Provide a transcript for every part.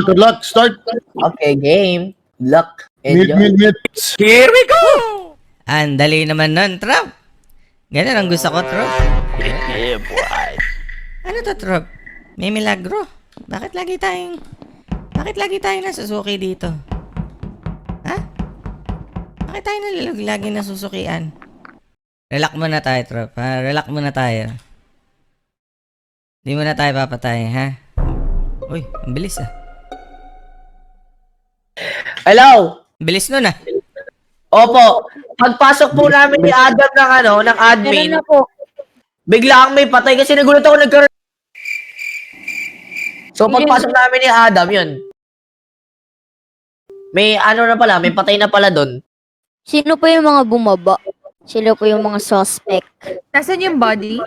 Good luck. Start. Okay, game. Luck. Mute, mute, mute. Here we go! Ang dali naman nun, Trop. Ganun ang gusto ko, Trop. Yeah, boy. Ano to, Trop? May milagro. Bakit lagi tayong... Bakit lagi tayong nasusuki dito? Ha? Bakit tayo nalilog lagi nasusukian? Relax muna tayo, Trop. Ha? Relax muna tayo. Di mo na tayo papatay, ha? Uy, ang bilis ah. Hello? Bilis nun ah. Opo. Pagpasok po namin ni Adam ng ano, ng admin, Meron na po. bigla ang may patay kasi nagulat ako nagkaroon. So pagpasok namin ni Adam, yun. May ano na pala, may patay na pala doon. Sino po yung mga bumaba? Sila po yung mga suspect. Nasaan yung body?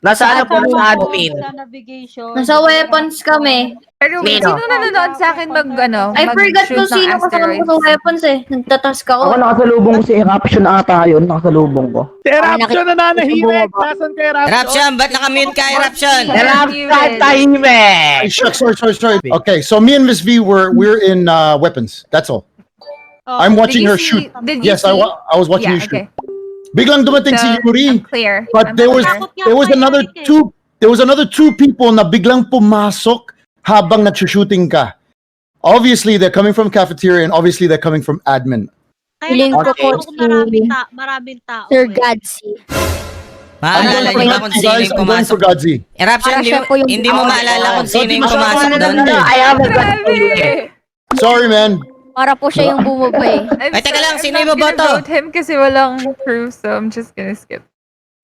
Nasa ano po sa admin. Sa navigation. Nasa weapons kami. Pero Sino? sino nanonood sa akin mag, ano, I forgot mag-shoot kung ng sino kasama ko sa asteroids? weapons eh. Nagtatask ako. Ako nakasalubong ko si Eruption ata yun, nakasalubong ko. Si Eruption na nanahimik. Bumaba. Nasaan kay Eruption? Eruption! Ba't nakamute ka, Eruption? Eruption tahimik! Hey, shucks, sorry, sorry, sorry. Okay, so me and Miss V were we're in uh, weapons. That's all. Oh, I'm watching her shoot. see- Did you Yes, I, wa- I was watching Yeah, you shoot. okay. Biglang dumating si So, Yuri. I'm clear. But I'm there was clear. Takot nga there was another eh. two there was another two people na biglang pumasok habang nagshooting ka. Obviously, they're coming from cafeteria and obviously they're coming from admin. Feeling ko po Kung maraming, si ta maraming tao. Sir eh. Gadsy. Maalala I'm niyo ba kung sino guys, yung I'm going pumasok? for Godzi. Eruption, Para hindi, siya mo- po yung- hindi mo maalala kung sino yung pumasok doon? Ano, I have a! Sorry, man. Para po siya yung bumaba eh. Ay, teka lang, sino yung boboto? vote him kasi walang proof, so I'm just gonna skip.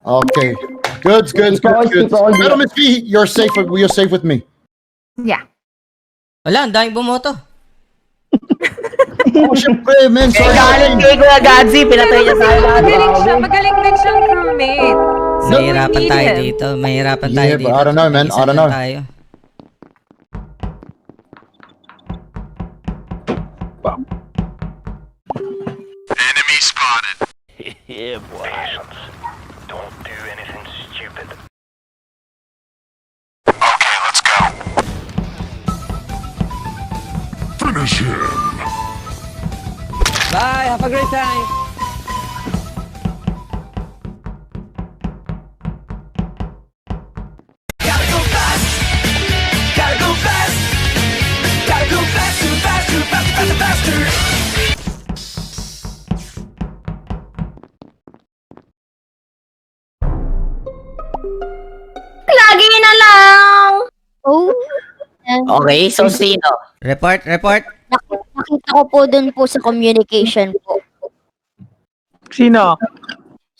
Okay. Good, good, good, good. Pero Miss V, you're safe. You're safe with me. Yeah. Wala, ang daming bumoto. Oh, syempre. Kay Sorry. galit kay Kuya Gadzi, pinatay niya sa lahat. Magaling siya, magaling din siyang crewmate. So, we Mahirapan need tayo him. dito. Mahirapan Yeah, tayo but dito. I don't know, man. I don't know. Tayo. Bye, have a great time! Lagi na lang! Oh. And Okay, so sino? Report, report. Nak- nakita ko po dun po sa communication po. Sino?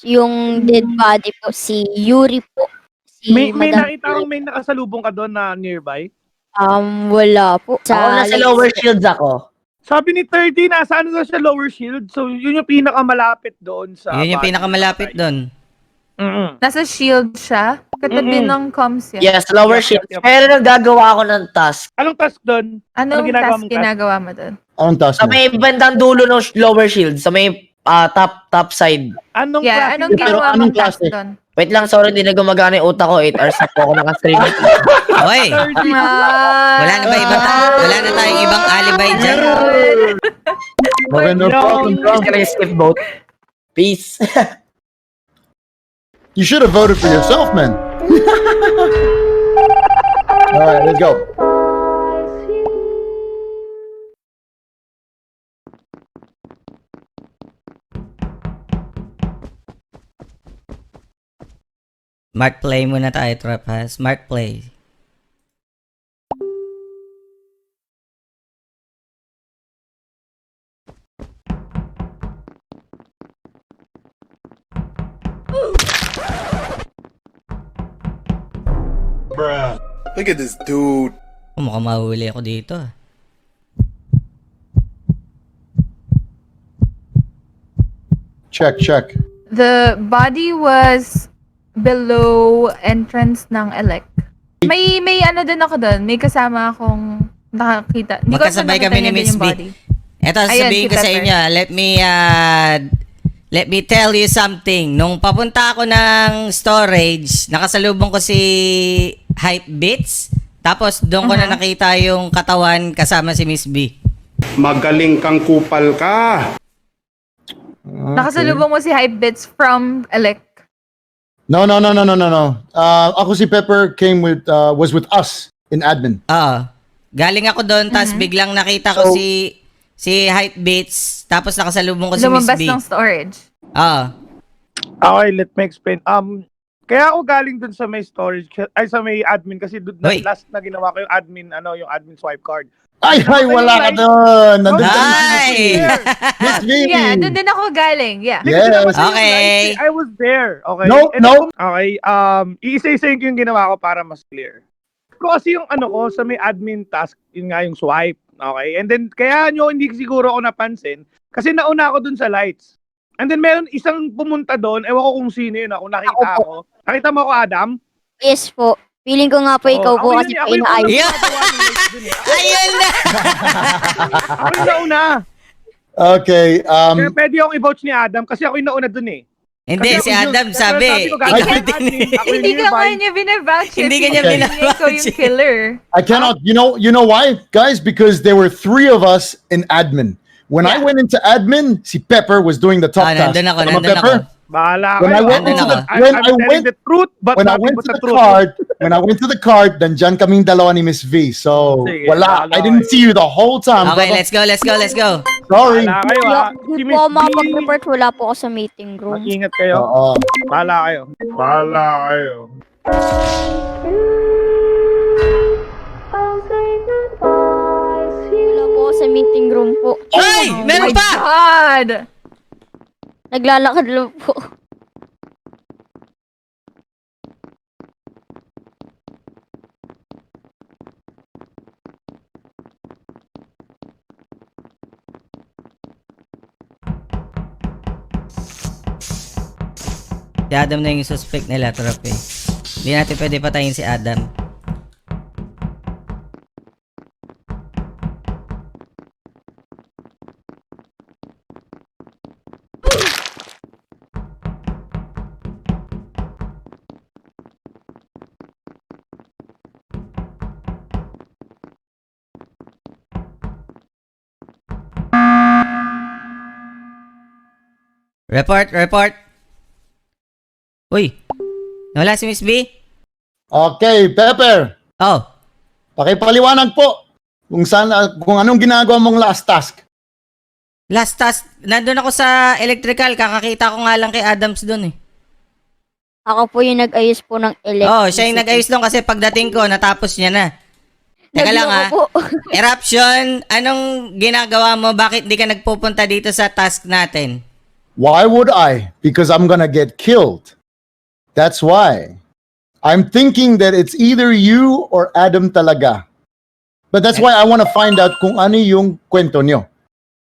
Yung dead body po, si Yuri po. Si May, may Madam nakita kang may nakasalubong ka doon na nearby? Um, wala po. Ako nasa lower shields ako. Sabi ni 30, nasa ano daw siya lower shield. So, yun yung pinakamalapit doon sa... Yun yung pinakamalapit doon. Mm-mm. Nasa shield siya. Katabi Mm-mm. ng comms yan. Yes, lower Yup, shields. yup, yup. Pero naggagawa ako ng task. Anong task doon? Anong Ano ginagawa task mong task? ginagawa mo doon? Anong task Sa mo? may bandang dulo ng sh- lower shield, sa may ah, top top side. Anong Yeah, anong? Pero ginawa anong mong task klase? doon? Wait lang, sorry, hindi na gumagana yung utak ko. 8 hours na po ako nakastream. Hoy! Wala na ba iba ta- Wala na tayong ibang alibay dyan? Maganda Yo. po. Just gonna skip vote. Peace. You should have voted for yourself, man. All right, let's go. Smart play muna tayo, Trop, ha? Smart play. Look at this dude. Oh, mukhang mahuli ako dito. ah. Check, check. The body was below entrance ng elect. May may ano din ako doon. May kasama akong nakakita. Hindi ko Magkasabay nakita kami ni niya din Miss yung B. body. Eto, si ko sa Pepper. inyo, let me, uh, let me tell you something. Nung papunta ako ng storage, nakasalubong ko si Hype Bits. Tapos doon ko na nakita yung katawan kasama si Miss B. Magaling kang kupal ka. Nakasalubong mo si Hypebits from Elec. No, no, no, no, no, no, no. Uh, ako si Pepper came with, uh, was with us in admin. Oo. Galing ako doon, tapos biglang nakita ko So- si si Hype Beats, tapos nakasalubong ko si Miss Lumabas B. ng storage. Oo. Okay, let me explain. Um, kaya ako galing dun sa may storage, ay sa may admin kasi dun, na, last na ginawa ko yung admin, ano, yung admin swipe card. Ay, ay, wala ka doon. Nandun ka Ay! Miss V. Yeah, doon din ako galing. Yeah. Yes. Okay. I was there. Okay. No, And no. ako- okay, um, iisa-isayin ko yung ginawa ko para mas clear. Ko kasi yung ano ko sa may admin task, yun nga yung swipe. Okay. And then, kaya nyo hindi siguro ako napansin kasi nauna ako dun sa lights. And then meron isang pumunta doon, ewan ko kung sino yun, ako nakita Ako ako. Nakita mo ako, Adam? Yes po. Feeling ko nga po ikaw po ako kasi po yung inaayos. Yeah. eh. Ayun na! Ako yung nauna. Okay, um, Kaya pwede akong i-vouch ni Adam kasi ako yung nauna dun eh. Hindi, Kasi si Adam sabi, sabi ko, ikaw din eh. Hindi ka nga niya. Hindi eh. ka niya binavouch yung eh. killer. I cannot. You know. You know why, guys? Because there were three of us in admin. When I Yeah. went into admin, see Pepper was doing the top Ah, task. nandun ako, nandun Pepper? ako. Bahala When I kayo. went Andun into the I'm, when I'm I telling went the truth, but when I went to the the truth. card, when I went to the card, nandyan kaming dalawa ni Miss V. So, Sige, wala. bahala I didn't see you the whole time. Okay, brother. let's go, let's go, let's go. Sorry. Bahala kayo, ha? Si Miss po B, makapag-report. Wala po ako sa meeting room. Mag-ingat kayo. Oo. Bahala kayo. Bahala kayo. Wala po ako sa meeting room po. Ay! Meron pa! God! Naglalakad lang po. Si Adam na yung suspect nila, Trop eh. Hindi natin pwede patayin si Adam. Report, report. Uy, wala si Miss B? Okay, Pepper. Oh, Pakipaliwanag po kung saan kung anong ginagawa mong last task. last task, nandun ako sa electrical, kakakita ko nga lang kay Adams dun eh. Ako po yung nag-ayos po ng electricity. Oh, siya yung nag-ayos doon kasi pagdating ko, natapos niya na. Teka lang ah. Nagloko po. Eruption, anong ginagawa mo? Bakit di ka nagpupunta dito sa task natin? Why would I? Because I'm gonna get killed. That's why. I'm thinking that it's either you or Adam talaga. But that's why I want to find out kung ano yung kwento nyo.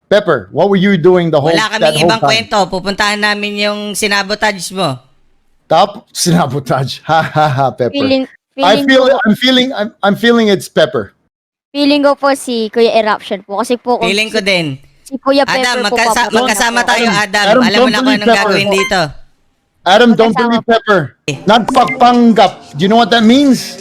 Pepper, what were you doing the whole Wala that kaming whole ibang time? kwento. Pupuntahan namin yung sinabotage mo. Top sinabotage. Ha ha ha, Pepper. feeling, I feeling, feel ko, I'm feeling I'm, I'm feeling it's Pepper. feeling ko po si Kuya Eruption po. Kasi po, kung Feeling ko si, din. Si Kuya Pepper Adam, po magkasa- na magkasama po. tayo, Adam, Adam. Alam mo don't na kung believe anong Pepper. gagawin dito. Adam, don't Magkasama believe Pepper. Nagpapanggap. Do you know what that means?